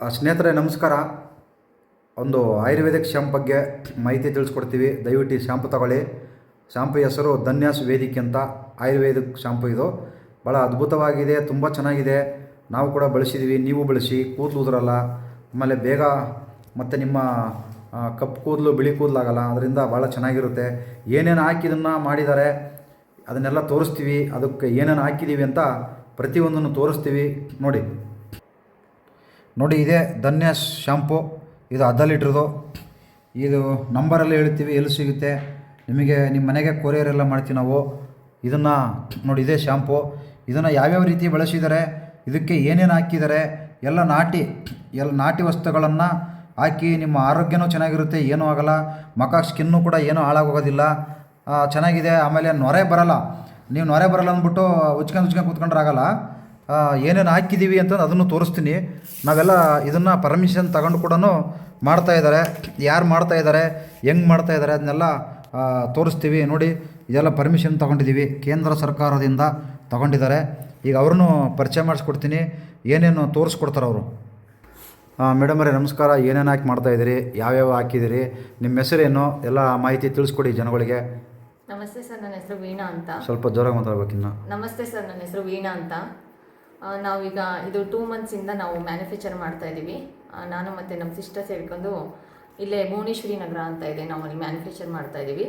ಸ್ನೇಹಿತರೆ, ನಮಸ್ಕಾರ. ಒಂದು ಆಯುರ್ವೇದಿಕ್ ಶ್ಯಾಂಪ್ ಬಗ್ಗೆ ಮಾಹಿತಿ ತಿಳಿಸ್ಕೊಡ್ತೀವಿ. ದಯವಿಟ್ಟು ಶ್ಯಾಂಪು ತಗೊಳ್ಳಿ. ಶ್ಯಾಂಪು ಹೆಸರು ಧನ್ಯಾಸ್ ವೇದಿಕೆ ಅಂತ ಆಯುರ್ವೇದಿಕ್ ಶ್ಯಾಂಪು ಇದು. ಭಾಳ ಅದ್ಭುತವಾಗಿದೆ, ತುಂಬ ಚೆನ್ನಾಗಿದೆ. ನಾವು ಕೂಡ ಬಳಸಿದ್ದೀವಿ ನೀವು ಬಳಸಿ. ಕೂದಲು ಉದುರಲ್ಲ. ಆಮೇಲೆ ಬೇಗ ಮತ್ತು ನಿಮ್ಮ ಕಪ್ಪು ಕೂದಲು, ಬಿಳಿ ಕೂದಲಾಗಲ್ಲ ಅದರಿಂದ ಭಾಳ ಚೆನ್ನಾಗಿರುತ್ತೆ. ಏನೇನು ಹಾಕಿದನ್ನು ಮಾಡಿದ್ದಾರೆ, ಅದನ್ನೆಲ್ಲ ತೋರಿಸ್ತೀವಿ. ಅದಕ್ಕೆ ಏನೇನು ಹಾಕಿದ್ದೀವಿ ಅಂತ ಪ್ರತಿಯೊಂದನ್ನು ತೋರಿಸ್ತೀವಿ. ನೋಡಿ. ನೋಡಿ ಇದೆ ಧನ್ಯ ಶ್ಯಾಂಪು ಇದು ಅರ್ಧ ಲೀಟ್ರದು ಇದು ನಂಬರಲ್ಲಿ ಹೇಳ್ತೀವಿ, ಎಲ್ಲಿ ಸಿಗುತ್ತೆ. ನಿಮಗೆ ನಿಮ್ಮ ಮನೆಗೆ ಕೊರಿಯರ್ ಎಲ್ಲ ಮಾಡ್ತೀವಿ ನಾವು. ಇದನ್ನು ನೋಡಿ ಇದೇ ಶ್ಯಾಂಪು ಇದನ್ನು ಯಾವ್ಯಾವ ರೀತಿ ಬಳಸಿದ್ದಾರೆ, ಇದಕ್ಕೆ ಏನೇನು ಹಾಕಿದ್ದಾರೆ, ಎಲ್ಲ ನಾಟಿ ಎಲ್ಲ ನಾಟಿ ವಸ್ತುಗಳನ್ನು ಹಾಕಿ ನಿಮ್ಮ ಆರೋಗ್ಯನೂ ಚೆನ್ನಾಗಿರುತ್ತೆ, ಏನೂ ಆಗಲ್ಲ. ಮಖ ಸ್ಕಿನ್ನು ಕೂಡ ಏನೂ ಹಾಳಾಗೋಗೋದಿಲ್ಲ. ಚೆನ್ನಾಗಿದೆ. ಆಮೇಲೆ ನೊರೆ ಬರಲ್ಲ. ನೀವು ನೊರೆ ಬರಲ್ಲ ಅಂದ್ಬಿಟ್ಟು ಉಚ್ಕೊಂಡು ಉಚ್ಕೊಂಡು ಕೂತ್ಕೊಂಡ್ರೆ ಆಗಲ್ಲ. ಏನೇನು ಹಾಕಿದ್ದೀವಿ ಅಂತ ಅದನ್ನು ತೋರಿಸ್ತೀನಿ. ನಾವೆಲ್ಲ ಇದನ್ನು ಪರ್ಮಿಷನ್ ತಗೊಂಡು ಕೂಡ ಮಾಡ್ತಾ ಇದ್ದಾರೆ ಯಾರು ಮಾಡ್ತಾ ಇದ್ದಾರೆ ಹೆಂಗೆ ಮಾಡ್ತಾ ಇದ್ದಾರೆ ಅದನ್ನೆಲ್ಲ ತೋರಿಸ್ತೀವಿ. ನೋಡಿ ಇದೆಲ್ಲ ಪರ್ಮಿಷನ್ ತೊಗೊಂಡಿದ್ದೀವಿ ಕೇಂದ್ರ ಸರ್ಕಾರದಿಂದ ತಗೊಂಡಿದ್ದಾರೆ. ಈಗ ಅವ್ರನ್ನೂ ಪರಿಚಯ ಮಾಡಿಸ್ಕೊಡ್ತೀನಿ. ಏನೇನು ತೋರಿಸ್ಕೊಡ್ತಾರೆ ಅವರು? ಮೇಡಮರೇ ನಮಸ್ಕಾರ. ಏನೇನು ಹಾಕಿ ಮಾಡ್ತಾ ಇದ್ದೀರಿ? ಯಾವ್ಯಾವ ಹಾಕಿದ್ದೀರಿ? ನಿಮ್ಮ ಹೆಸರೇನು? ಎಲ್ಲ ಮಾಹಿತಿ ತಿಳಿಸ್ಕೊಡಿ ಜನಗಳಿಗೆ. ನಮಸ್ತೆ ಸರ್ ನನ್ನ ಹೆಸರು ವೀಣಾ ಅಂತ. ಸ್ವಲ್ಪ ಜೋರಾಗಿ ಮಾತಾಡ್ಬೇಕಿನ್ನ. ನಮಸ್ತೆ ಸರ್ ನನ್ನ ಹೆಸರು ವೀಣಾ ಅಂತ. ನಾವೀಗ ಇದು ಟೂ ಮಂತ್ಸಿಂದ ನಾವು ಮ್ಯಾನುಫ್ಯಾಕ್ಚರ್ ಮಾಡ್ತಾ ಇದ್ದೀವಿ ನಾನು ಮತ್ತು ನಮ್ಮ ಸಿಸ್ಟರ್ ಸೇರ್ಕೊಂಡು ಇಲ್ಲೇ ಭುವನೇಶ್ವರಿ ನಗರ ಅಂತ ಇದೆ, ನಾವು ಅಲ್ಲಿ ಮ್ಯಾನುಫ್ಯಾಕ್ಚರ್ ಮಾಡ್ತಾ ಇದ್ದೀವಿ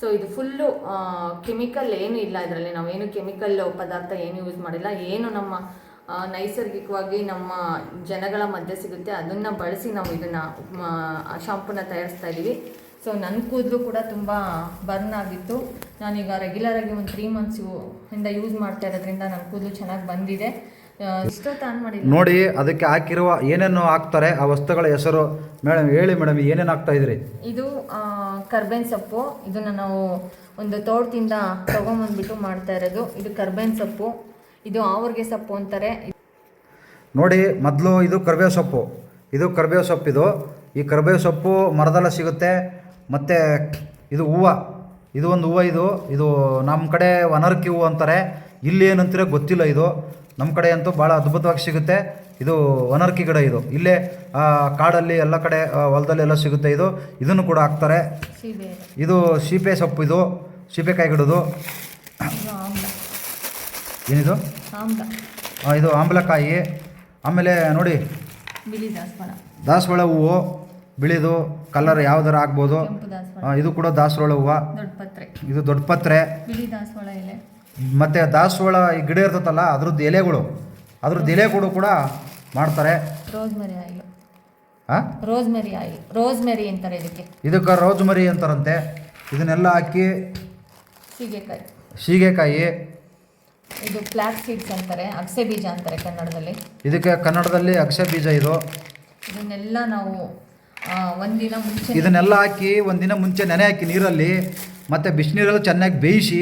ಸೊ ಇದು ಫುಲ್ಲು ಕೆಮಿಕಲ್ ಏನು ಇಲ್ಲ ಇದರಲ್ಲಿ. ನಾವೇನು ಕೆಮಿಕಲ್ ಪದಾರ್ಥ ಏನು ಯೂಸ್ ಮಾಡಿಲ್ಲ. ಏನು ನಮ್ಮ ನೈಸರ್ಗಿಕವಾಗಿ ನಮ್ಮ ಜನಗಳ ಮಧ್ಯೆ ಸಿಗುತ್ತೆ, ಅದನ್ನು ಬಳಸಿ ನಾವು ಇದನ್ನು ಶಾಂಪೂನ ತಯಾರಿಸ್ತಾ ಇದ್ದೀವಿ ಸೊ ನನ್ನ ಕೂದಲು ಕೂಡ ತುಂಬ ಬರ್ನ್ ಆಗಿತ್ತು. ನಾನೀಗ ರೆಗ್ಯುಲರಾಗಿ ಒಂದು ತ್ರೀ ಮಂತ್ಸ್ ಇಂದ ಯೂಸ್ ಮಾಡ್ತಾ ಇರೋದ್ರಿಂದ ನನ್ನ ಕೂದಲು ಚೆನ್ನಾಗಿ ಬಂದಿದೆ. ಇಷ್ಟೊತ್ತು ಆನ್ ಮಾಡಿ ನೋಡಿ ಅದಕ್ಕೆ ಹಾಕಿರುವ ಏನೇನು ಹಾಕ್ತಾರೆ ಆ ವಸ್ತುಗಳ ಹೆಸರು ಮೇಡಮ್ ಹೇಳಿ ಮೇಡಮ್ ಏನೇನು ಹಾಕ್ತಾ ಇದ್ರಿ? ಇದು ಕರ್ಬೇನ್ ಸೊಪ್ಪು. ಇದನ್ನು ನಾವು ಒಂದು ತೋಟದಿಂದ ತಗೊಂಬಂದ್ಬಿಟ್ಟು ಮಾಡ್ತಾ ಇರೋದು. ಇದು ಕರ್ಬೇನ್ ಸೊಪ್ಪು. ಇದು ಆವರ್ಗೆ ಸೊಪ್ಪು ಅಂತಾರೆ. ನೋಡಿ ಮೊದಲು ಇದು ಕರ್ಬೇವು ಸೊಪ್ಪು. ಇದು ಕರಿಬೇವು ಸೊಪ್ಪಿದು. ಈ ಕರ್ಬೇವು ಸೊಪ್ಪು ಮರದಲ್ಲ ಸಿಗುತ್ತೆ. ಮತ್ತು ಇದು ಹೂವು. ಇದು ಒಂದು ಹೂವು ಇದು. ಇದು ನಮ್ಮ ಕಡೆ ಒನರ್ಕಿ ಹೂವು ಅಂತಾರೆ. ಇಲ್ಲಿ ಏನಂತೀರ ಗೊತ್ತಿಲ್ಲ ಇದು. ನಮ್ಮ ಕಡೆ ಅಂತೂ ಭಾಳ ಅದ್ಭುತವಾಗಿ ಸಿಗುತ್ತೆ. ಇದು ಒನರ್ಕಿ ಗಿಡ ಇದು. ಇಲ್ಲೇ ಕಾಡಲ್ಲಿ ಎಲ್ಲ ಕಡೆ ಹೊಲದಲ್ಲಿ ಎಲ್ಲ ಸಿಗುತ್ತೆ ಇದು. ಇದನ್ನು ಕೂಡ ಹಾಕ್ತಾರೆ. ಇದು ಸೀಪೆ ಸೊಪ್ಪು ಇದು. ಸೀಬೆಕಾಯಿ ಗಿಡದು ಏನಿದು? ಇದು ಆಂಬಲಕಾಯಿ ಆಮೇಲೆ ನೋಡಿ. ದಾಸವಾಳ ಹೂವು. ಬಿಳಿದು ಕಲರ್ ಯಾವ್ದಾರ ಆಗ್ಬೋದು. ಆ, ಇದು ಕೂಡ ದಾಸವಾಳ ಹೂವು. ದೊಡ್ಡ ಪತ್ರೆ. ಇದು ದೊಡ್ಡ ಪತ್ರೆ. ಬಿಳಿ ದಾಸವಾಳ ಎಲೆ. ಮತ್ತು ದಾಸವಾಳ ಈ ಗಿಡ ಇರ್ತದಲ್ಲ ಅದ್ರದ್ದು ಎಲೆಗಳು. ಅದ್ರದ್ದು ಎಲೆಗಳು ಕೂಡ ಮಾಡ್ತಾರೆ. Rosemary oil. ಹಾಂ ರೋಸ್ಮೆರಿ ಆಯಿಲ್. ರೋಸ್ಮೆರಿ ಅಂತಾರೆ ಇದಕ್ಕೆ. ಇದಕ್ಕೆ ರೋಜ್ಮರಿ ಅಂತಾರಂತೆ. ಇದನ್ನೆಲ್ಲ ಹಾಕಿ ಸೀಗೆಕಾಯಿ. ಸೀಗೆಕಾಯಿ. ಇದು ಫ್ಲಾಕ್ ಸೀಡ್ಸ್ ಅಂತಾರೆ ಅಗಸೆ ಬೀಜ ಅಂತಾರೆ ಕನ್ನಡದಲ್ಲಿ. ಇದಕ್ಕೆ ಕನ್ನಡದಲ್ಲಿ ಅಗಸೆ ಬೀಜ ಇದು. ಇದನ್ನೆಲ್ಲ ನಾವು ಒಂದಿನ ಮುಂಚೆ ಇದನ್ನೆಲ್ಲ ಹಾಕಿ, ಒಂದಿನ ಮುಂಚೆ ನೆನೆ ಹಾಕಿ ನೀರಲ್ಲಿ, ಮತ್ತು ಬಿಸಿನೀರಲ್ಲಿ ಚೆನ್ನಾಗಿ ಬೇಯಿಸಿ,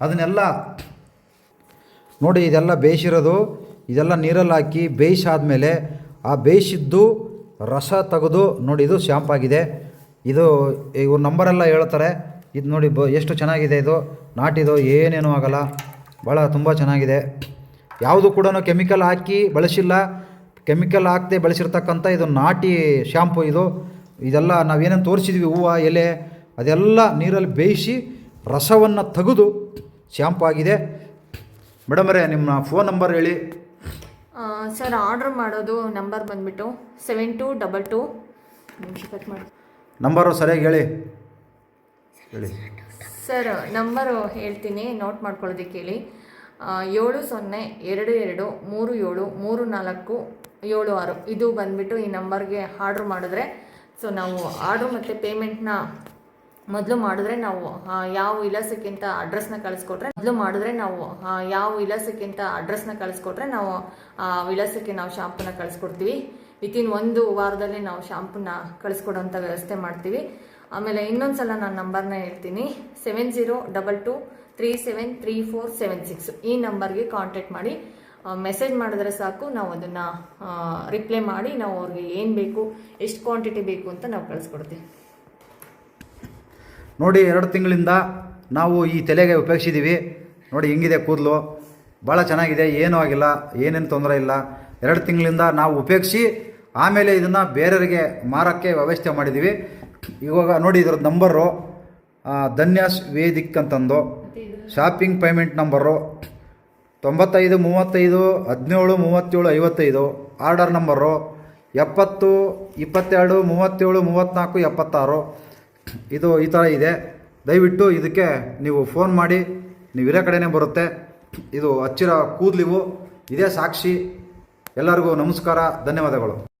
ಅದನ್ನೆಲ್ಲ ನೋಡಿ, ಇದೆಲ್ಲ ಬೇಯಿಸಿರೋದು, ಇದೆಲ್ಲ ನೀರಲ್ಲಿ ಹಾಕಿ ಬೇಯಿಸಾದಮೇಲೆ ಆ ಬೇಯಿಸಿದ್ದು ರಸ ತೆಗೆದು ನೋಡಿ, ಇದು ಶ್ಯಾಂಪಾಗಿದೆ ಇದು ಇವ್ರ ನಂಬರೆಲ್ಲ ಹೇಳ್ತಾರೆ. ಇದು ನೋಡಿ, ಬ, ಎಷ್ಟು ಚೆನ್ನಾಗಿದೆ ಇದು. ನಾಟಿದು ಏನೇನೂ ಆಗಲ್ಲ. ಭಾಳ ತುಂಬ ಚೆನ್ನಾಗಿದೆ. ಯಾವುದು ಕೂಡ ಕೆಮಿಕಲ್ ಹಾಕಿ ಬಳಸಿಲ್ಲ. ಕೆಮಿಕಲ್ ಹಾಕದೆ ಬೆಳೆಸಿರ್ತಕ್ಕಂಥ ಇದು ನಾಟಿ ಶ್ಯಾಂಪು ಇದು. ಇದೆಲ್ಲ ನಾವೇನೇನು ತೋರಿಸಿದ್ವಿ ಹೂವು ಎಲೆ ಅದೆಲ್ಲ ನೀರಲ್ಲಿ ಬೇಯಿಸಿ ರಸವನ್ನು ತೆಗೆದು ಶ್ಯಾಂಪು ಆಗಿದೆ. ಮೇಡಮರೇ ನಿಮ್ಮ ಫೋನ್ ನಂಬರ್ ಹೇಳಿ. ಸರ್ ಆರ್ಡ್ರ್ ಮಾಡೋದು ನಂಬರ್ ಬಂದ್ಬಿಟ್ಟು ಸೆವೆನ್ ಟು ಡಬಲ್ ಟು. ಮಾಡಿ. ನಂಬರು ಸರಿಯಾಗಿ ಹೇಳಿ. ಹೇಳಿ. ಸರ್ ನಂಬರು ಹೇಳ್ತೀನಿ ನೋಟ್ ಮಾಡ್ಕೊಳ್ಳೋದಕ್ಕೆ ಹೇಳಿ. ಏಳು ಸೊನ್ನೆ ಎರಡು ಎರಡು ಮೂರು ಏಳು ಮೂರು ನಾಲ್ಕು ಏಳು ಆರು ಇದು ಬಂದ್ಬಿಟ್ಟು ಈ ನಂಬರ್ಗೆ ಆರ್ಡ್ರ್ ಮಾಡಿದ್ರೆ, ಸೊ ನಾವು ಆರ್ಡ್ರ್ ಮತ್ತು ಪೇಮೆಂಟ್ನ ಮೊದಲು ಮಾಡಿದ್ರೆ ನಾವು ಯಾವ ವಿಳಾಸಕ್ಕೆ ಅಂತ ಅಡ್ರೆಸ್ನ ಕಳಿಸ್ಕೊಟ್ರೆ, ಮೊದಲು ಮಾಡಿದ್ರೆ ನಾವು ಯಾವ ವಿಳಾಸಕ್ಕೆ ಅಂತ ಅಡ್ರೆಸ್ನ ಕಳಿಸ್ಕೊಟ್ರೆ ನಾವು, ಆ, ವಿಳಾಸಕ್ಕೆ ನಾವು ಶಾಂಪೂನ ಕಳಿಸ್ಕೊಡ್ತೀವಿ. ವಿತಿನ್ ಒಂದು ವಾರದಲ್ಲಿ ನಾವು ಶಾಂಪೂನ ಕಳಿಸ್ಕೊಡೋಂಥ ವ್ಯವಸ್ಥೆ ಮಾಡ್ತೀವಿ. ಆಮೇಲೆ ಇನ್ನೊಂದು ಸಲ ನಾನು ನಂಬರ್ನ ಹೇಳ್ತೀನಿ. Seven zero double two three seven three four seven six ಈ ನಂಬರ್ಗೆ ಕಾಂಟ್ಯಾಕ್ಟ್ ಮಾಡಿ. ಮೆಸೇಜ್ ಮಾಡಿದ್ರೆ ಸಾಕು. ನಾವು ಅದನ್ನು ರಿಪ್ಲೈ ಮಾಡಿ ನಾವು ಅವ್ರಿಗೆ ಏನು ಬೇಕು ಎಷ್ಟು ಕ್ವಾಂಟಿಟಿ ಬೇಕು ಅಂತ ನಾವು ಕಳಿಸ್ಕೊಡ್ತೀವಿ. ನೋಡಿ ಎರಡು ತಿಂಗಳಿಂದ ನಾವು ಈ ತಲೆಗೆ ಉಪಯೋಗಿಸಿದ್ದೀವಿ ನೋಡಿ ಹೆಂಗಿದೆ ಕೂದಲು? ಭಾಳ ಚೆನ್ನಾಗಿದೆ. ಏನೂ ಆಗಿಲ್ಲ. ಏನೇನು ತೊಂದರೆ ಇಲ್ಲ. ಎರಡು ತಿಂಗಳಿಂದ ನಾವು ಉಪಯೋಗಿಸಿ ಆಮೇಲೆ ಇದನ್ನು ಬೇರೆಯವರಿಗೆ ಮಾರೋಕ್ಕೆ ವ್ಯವಸ್ಥೆ ಮಾಡಿದ್ದೀವಿ ಇವಾಗ ನೋಡಿ ಇದ್ರ ನಂಬರು ಧನ್ಯಾಸ್ ವೇದಿಕ್ ಅಂತಂದು. ಶಾಪಿಂಗ್ ಪೇಮೆಂಟ್ ನಂಬರು ತೊಂಬತ್ತೈದು, ಮೂವತ್ತೈದು, ಹದಿನೇಳು, ಮೂವತ್ತೇಳು, ಐವತ್ತೈದು ಆರ್ಡರ್ ನಂಬರು ಎಪ್ಪತ್ತು, ಇಪ್ಪತ್ತೆರಡು, ಮೂವತ್ತೇಳು ಮೂವತ್ತ್ನಾಲ್ಕು ಎಪ್ಪತ್ತಾರು. ಇದು ಈ ಥರ ಇದೆ. ದಯವಿಟ್ಟು ಇದಕ್ಕೆ ನೀವು ಫೋನ್ ಮಾಡಿ. ನೀವು ಇರೋ ಕಡೆಯೇ ಬರುತ್ತೆ. ಇದು ಹಚ್ಚಿರೋ ಕೂದಲಿವು. ಇದೇ ಸಾಕ್ಷಿ. ಎಲ್ಲರಿಗೂ ನಮಸ್ಕಾರ. ಧನ್ಯವಾದಗಳು.